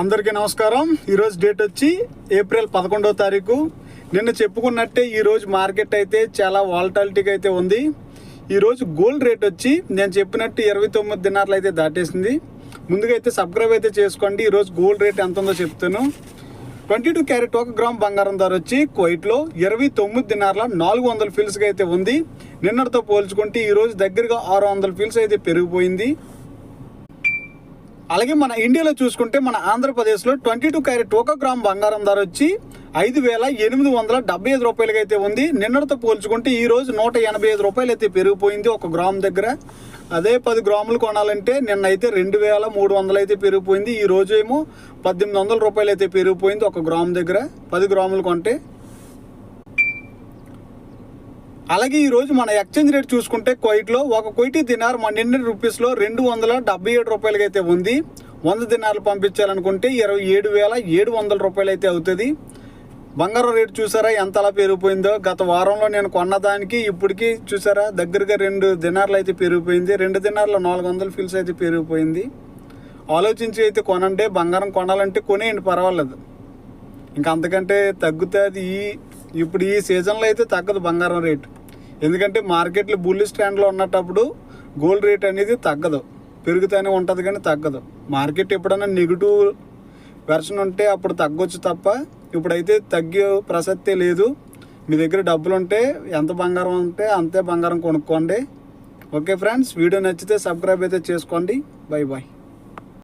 అందరికీ నమస్కారం. ఈరోజు డేట్ వచ్చి ఏప్రిల్ పదకొండవ తారీఖు. నిన్న చెప్పుకున్నట్టే ఈరోజు మార్కెట్ అయితే చాలా వాలటాలిటీగా అయితే ఉంది. ఈరోజు గోల్డ్ రేట్ వచ్చి నేను చెప్పినట్టు ఇరవై తొమ్మిది దినార్లు అయితే దాటేసింది. ముందుగా అయితే సబ్స్క్రైబ్ అయితే చేసుకోండి. ఈరోజు గోల్డ్ రేట్ ఎంత ఉందో చెప్తాను. ట్వంటీ టూ క్యారెట్ ఒక గ్రామ్ బంగారం ధర వచ్చి కువైట్లో ఇరవై తొమ్మిది దినార్ల నాలుగు వందల ఫీల్స్గా అయితే ఉంది. నిన్నటితో పోల్చుకుంటే ఈరోజు దగ్గరగా ఆరు వందల ఫీల్స్ అయితే పెరిగిపోయింది. అలాగే మన ఇండియాలో చూసుకుంటే మన ఆంధ్రప్రదేశ్లో ట్వంటీ టూ క్యారెట్ ఒక గ్రామ్ బంగారం ధర వచ్చి ఐదు వేల ఎనిమిది వందల డెబ్బై ఐదు రూపాయలకి అయితే ఉంది. నిన్నటితో పోల్చుకుంటే ఈ రోజు నూట ఎనభై ఐదు రూపాయలు అయితే పెరిగిపోయింది ఒక గ్రామ్ దగ్గర. అదే పది గ్రాములు కొనాలంటే నిన్న అయితే రెండు వేల మూడు వందలు అయితే పెరిగిపోయింది. ఈ రోజు ఏమో పద్దెనిమిది వందల రూపాయలు అయితే పెరిగిపోయింది ఒక గ్రామ్ దగ్గర. పది గ్రాములు కొంటే అలాగే ఈ రోజు మన ఎక్స్చేంజ్ రేట్ చూసుకుంటే కోయిట్లో ఒక కోయిటీ దినార్ మన ఇండియన్ రూపీస్లో రెండు వందల డెబ్బై ఏడు రూపాయలకైతే అయితే ఉంది. వంద దినార్లు పంపించాలనుకుంటే ఇరవై ఏడు వేల ఏడు వందల రూపాయలు అయితే అవుతుంది. బంగారం రేటు చూసారా ఎంత అలా పెరిగిపోయిందో? గత వారంలో నేను కొన్నదానికి ఇప్పటికి చూసారా? దగ్గరగా రెండు దినార్లు అయితే పెరిగిపోయింది. రెండు దినార్లు నాలుగు వందల ఫీల్స్ అయితే పెరిగిపోయింది. ఆలోచించి అయితే కొనండి. బంగారం కొనాలంటే కొనేయండి పర్వాలేదు. ఇంకా అంతకంటే తగ్గుతుంది ఈ ఇప్పుడు ఈ సీజన్లో అయితే తగ్గదు బంగారం రేటు. ఎందుకంటే మార్కెట్లో బుల్లి స్టాండ్లో ఉన్నటప్పుడు గోల్డ్ రేట్ అనేది తగ్గదు. పెరుగుతూనే ఉంటుంది కానీ తగ్గదు. మార్కెట్ ఎప్పుడైనా నెగిటివ్ వెర్షన్ ఉంటే అప్పుడు తగ్గొచ్చు తప్ప ఇప్పుడైతే తగ్గే ప్రసక్తే లేదు. మీ దగ్గర డబ్బులు ఉంటే ఎంత బంగారం ఉంటే అంతే బంగారం కొనుక్కోండి. ఓకే ఫ్రెండ్స్ వీడియో నచ్చితే సబ్స్క్రైబ్ అయితే చేసుకోండి. Bye bye